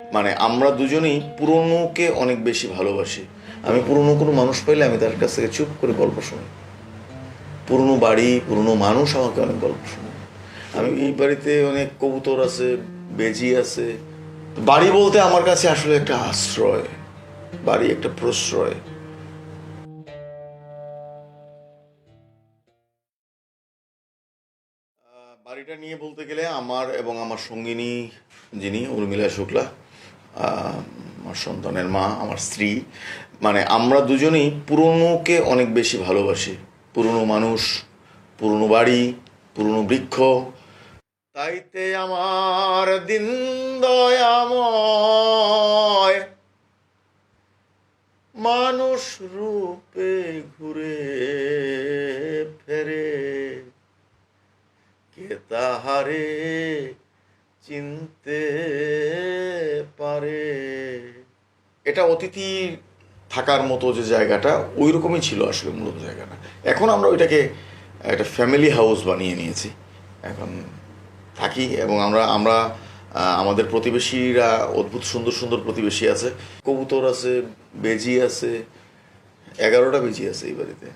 মানে আমরা দুজনেই পুরনোকে অনেক বেশি ভালোবাসি। আমি পুরনো কোনো মানুষ পাইলে আমি তার কাছ থেকে চুপ করে গল্প শুনি। পুরনো বাড়ি, পুরনো মানুষ আমাকে অনেক গল্প শুনে। আমি এই বাড়িতে অনেক কবুতর আছে, বেজি আছে। বাড়ি বলতে আমার কাছে আসলে একটা আশ্রয়, বাড়ি একটা প্রশ্রয়। বাড়িটা নিয়ে বলতে গেলে আমার এবং আমার সঙ্গিনী যিনি শুক্লা আমার সন্তানের মা, আমার স্ত্রী। মানে আমরা দুজনেই পুরনোকে অনেক বেশি ভালোবাসি। পুরনো মানুষ, পুরনো বাড়ি, পুরনো বৃক্ষ। তাইতে আমার দিন দয়াময়। মানুষ রূপে ঘুরে ফেরে। কে তাহারে এটা অতিথি থাকার মতো যে জায়গাটা, ওই রকমই ছিল আসলে মূলত জায়গাটা। এখন আমরা ওইটাকে একটা ফ্যামিলি হাউস বানিয়ে নিয়েছি। এখন থাকি এবং আমরা আমরা আমাদের প্রতিবেশীরা অদ্ভুত সুন্দর সুন্দর প্রতিবেশী আছে। কবুতর আছে, বেজি আছে, এগারোটা বেজি আছে এই বাড়িতে।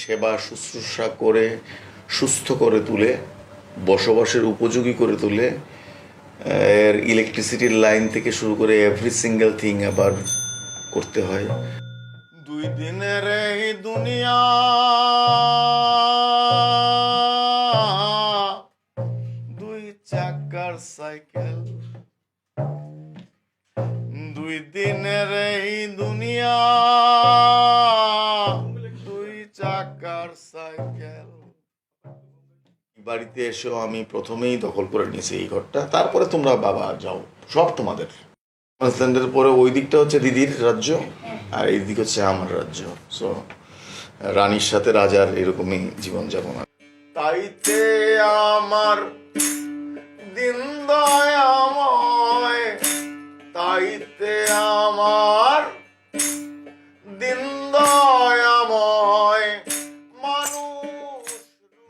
সেবা, শুশ্রূষা করে, সুস্থ করে তুলে বসবাসের উপযোগী করে তুলে, এর ইলেকট্রিসিটির লাইন থেকে শুরু করে এভরি সিঙ্গেল থিং আবার করতে হয়। দুই দিনের এই দুনিয়া দুই চাকার সাইকেল দুই দিনের এই দুনিয়া দুই চাকার সাইকেল বাড়িতে এসেও আমি প্রথমেই দখল করে নিয়েছি এই ঘরটা। তারপরে তোমরা বাবা যাও, সব তোমাদের। হাজব্যান্ডের পরে ওই দিকটা হচ্ছে দিদির রাজ্য, আর এই দিক হচ্ছে আমার রাজ্য। সো রানীর সাথে রাজার এরকমই জীবনযাপন তাইতে আমার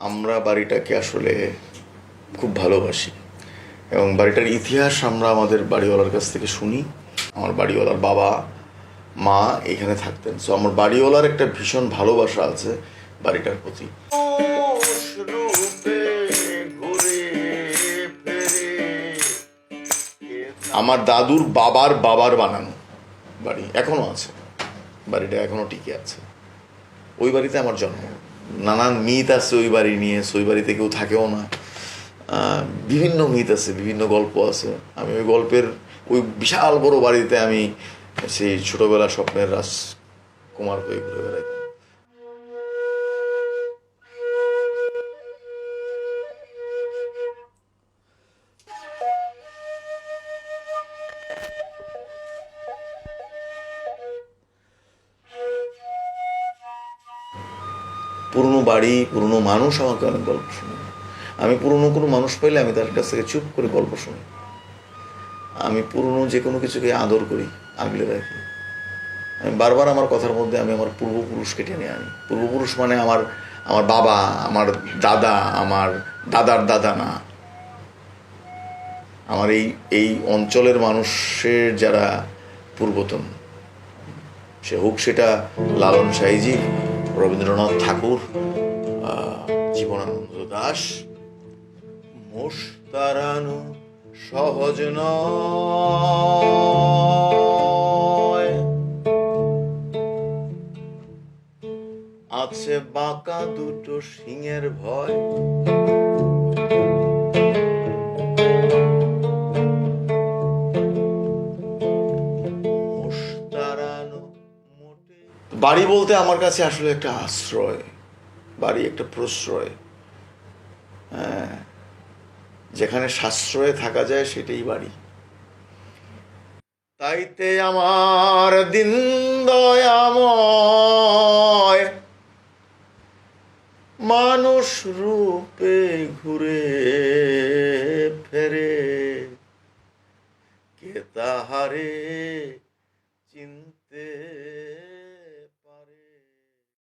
আমরা বাড়িটাকে আসলে খুব ভালোবাসি। এবং বাড়িটার ইতিহাস আমরা আমাদের বাড়িওয়ালার কাছ থেকে শুনি। আমার বাড়িওয়ালার বাবা মা এখানে থাকতেন। সো আমার বাড়িওয়ালার একটা ভীষণ ভালোবাসা আছে বাড়িটার প্রতি। আমার দাদুর বাবার বাবার বানানো বাড়ি এখনও আছে। বাড়িটা এখনও টিকে আছে। ওই বাড়িতে আমার জন্ম। নানান মিত আছে ওই বাড়ি নিয়ে ওই বাড়িতে কেউ থাকেও না। বিভিন্ন মিত আছে, বিভিন্ন গল্প আছে। আমি ওই গল্পের, ওই বিশাল বড় বাড়িতে আমি সেই ছোটবেলা স্বপ্নের রাজকুমার হয়ে ঘুরে বেড়াইতাম পুরনো বাড়ি, পুরনো মানুষ আমাকে অনেক গল্প শুনে আমি পুরনো কোনো মানুষ পাইলে আমি তার কাছ থেকে চুপ করে গল্প শুনি আমি পুরনো যে কোনো কিছুকে আদর করি, আগলে রাখি। আমি বারবার আমার কথার মধ্যে আমি আমার পূর্বপুরুষকে টেনে আনি। পূর্বপুরুষ মানে আমার আমার বাবা, আমার দাদা, আমার দাদার দাদা না আমার এই এই অঞ্চলের মানুষের যারা পূর্বতন, সে হোক সেটা লালন সাইজি রবীন্দ্রনাথ ঠাকুর জীবনানন্দ দাস মোষ তাড়ানো সহজ আছে বাঁকা দুটো সিংহের ভয়। বাড়ি বলতে আমার কাছে আসলে একটা আশ্রয়, বাড়ি একটা প্রশ্রয়। হ্যাঁ যেখানে সাশ্রয়ে থাকা যায় সেটাই বাড়ি। তাইতে আমার দিন দয়াময়, মানুষ রূপে ঘুরে